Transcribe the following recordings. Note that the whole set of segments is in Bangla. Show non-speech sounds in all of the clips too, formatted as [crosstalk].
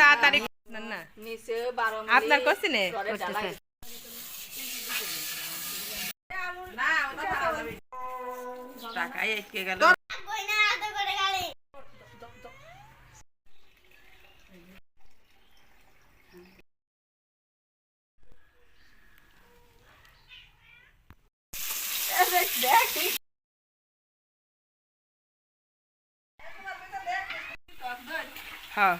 তাড়াতাড়ি না আপনার করছি নে করতেছে না, ওটা খাওয়া যাবে। টাকাই আটকে গেল। হ্যাঁ।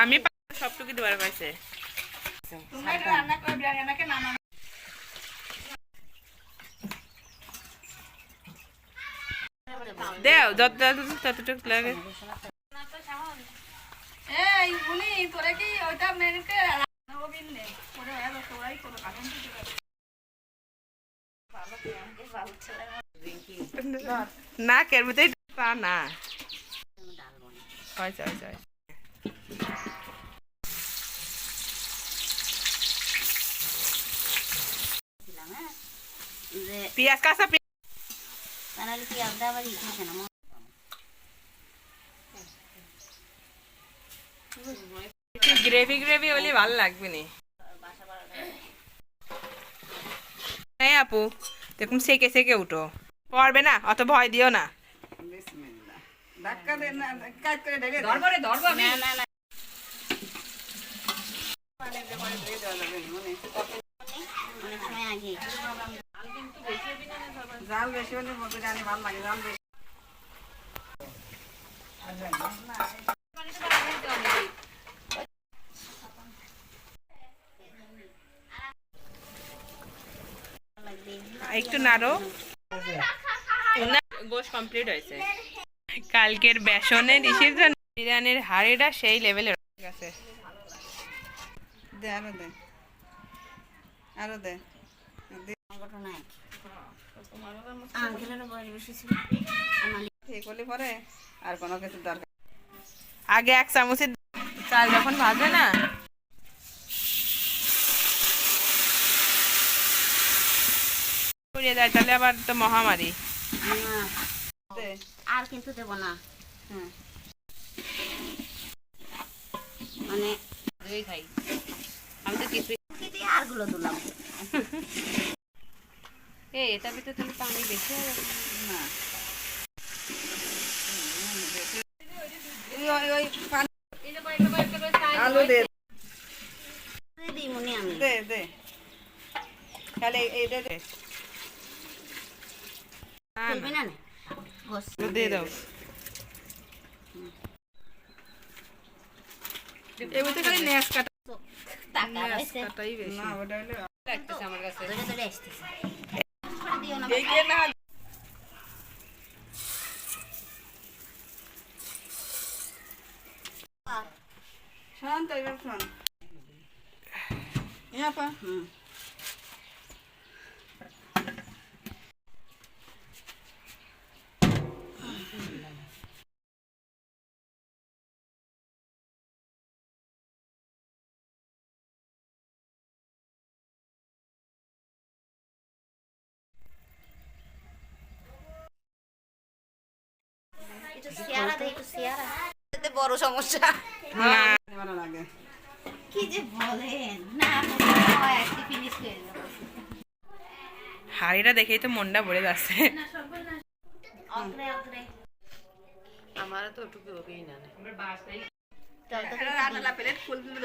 আমি সবটুকু দেবার পাইছে। দেও যত ততটুকু লাগে। এই, উনি, তোরা কি ওইটা মেনুকে রান্না হবি নে? ওরে ভাই, তোরা তোরাই করো, এখন তো তোরা- নাকের ভিতরে তা না হয়েছে হয়েছে হয়েছে। যে পেঁয়াজ কাঁচা পেঁয়াজ তাহলে কি আলাদা আবার ই থাকে না গ্রেভি গ্রেভি হলে ভালো লাগবে নি। হ্যাঁ আপু দেখুন সেকে সেকে উঠো। পড়বে না অত ভয় দিও না। জাল বেশি হলে ভালো লাগে জাল বেশি লাগবে একটু নাড়ো। গোশ কমপ্লিট হয়েছে। কালকের বেসনের ইসের জন্য বিরিয়ানির হাড়িটা সেই লেভেলের ঠিক আছে দে আরও দে। আরও দে। আর কোনো কিছু দরকার আগে এক চামচের চাল যখন ভাজে না পুড়িয়ে যায় তাহলে আবার তো মহামারী। আর কিন্তু দেব না। মানে খাই আমি তো কিছু কিন্তু আরগুলো দিলাম [laughs] এই এটা ভিতরে তুমি পানি বেশি না। আলু দে। দে দে খালি এই দে না না। দিয়ে দাও। এর খালি ন্যাস কাটা। টাকা ন্যাস পয়সা কাটাই বেশি। না ওটা হলে লাগতেছে আমার কাছে। ধরে ধরে আসতেছে দিও না এই যে না শোন তো এবার শোন। ইয়া পা হুম। বড় সমস্যা না ভালো লাগে কি যে বলেন না মনে হয় একটি ফিনিশ করে হাড়িটা দেখেই তো মনটা ভরে যাচ্ছে অগ্রে অগ্রে আমার তো ওটুকু হবেই না রান্না প্লেট ফুল দিল